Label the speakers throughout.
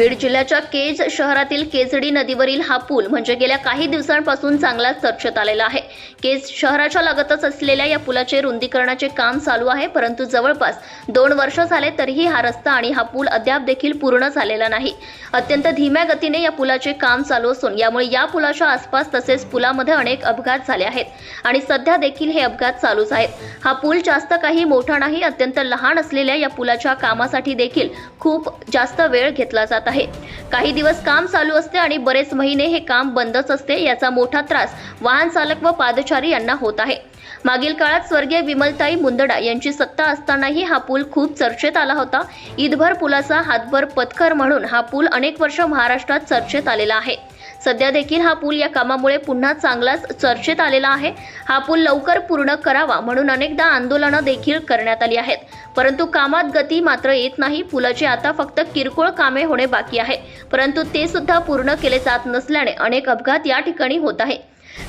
Speaker 1: बीड जिल्ह्याच्या केज शहरातील केजडी नदीवरील हा पूल म्हणजे गेल्या काही दिवसांपासून चांगलाच चर्चेत आलेला आहे. केज शहराच्या लगतच असलेल्या या पुलाचे रुंदीकरणाचे काम चालू आहे परंतु जवळपास दोन वर्ष झाले तरीही हा रस्ता आणि हा पूल अद्याप देखील पूर्ण झालेला नाही. अत्यंत धीम्या गतीने या पुलाचे काम चालू असून यामुळे या पुलाच्या आसपास तसेच पुलामध्ये अनेक अपघात झाले आहेत आणि सध्या देखील हे अपघात चालूच आहेत. हा पूल जास्त काही मोठा नाही अत्यंत लहान असलेल्या या पुलाच्या कामासाठी देखील खूप जास्त वेळ घेतला जात आहे. काही दिवस काम चालू असते आणि बरेच महिने हे काम बंदच असते याचा मोठा त्रास वाहन चालक व पादचारी यांना होत आहे. मागील काळात स्वर्गीय विमलताई मुंदडा यांची सत्ता असतानाही हा पूल खूप चर्चेत आला होता. ईदभर पुलाचा हातभर पत्कर म्हणून हा पूल अनेक वर्ष महाराष्ट्रात चर्चेत आलेला आहे. सध्या देखील हा पूल या कामामुळे पुन्हा चांगलाच चर्चेत आलेला आहे. हा पूल लवकर पूर्ण करावा म्हणून अनेकदा आंदोलनं देखील करण्यात आली आहेत. परंतु कामात गती मात्र येत नाही. पुलाची आता फक्त किरकोळ कामे होणे बाकी आहे. परंतु ते सुद्धा पूर्ण केले जात नसल्याने अनेक अपघात या ठिकाणी होत आहे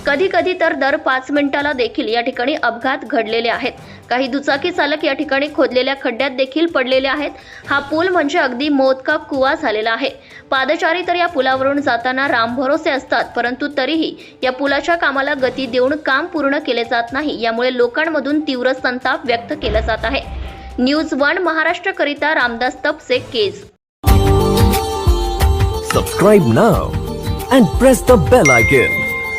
Speaker 1: कधी कधी तर दर पाच मिनिटाला देखील या ठिकाणी अपघात घडलेले आहेत. काही दुचाकी चालक या ठिकाणी खोदलेल्या खड्ड्यात देखील पडलेले आहेत. हा पूल म्हणजे अगदी मौत का कुवा झालेला आहे. पादचारी तर या पुलावरून जाताना रामभरोसे असतात परंतु तरीही या पुलाच्या कामाला गती देऊन काम पूर्ण केले जात नाही यामुळे लोकांमधून तीव्र संताप व्यक्त केला जात आहे. News one महाराष्ट्रकरिता Ramdas Tapse Kej.
Speaker 2: Subscribe now and press the bell icon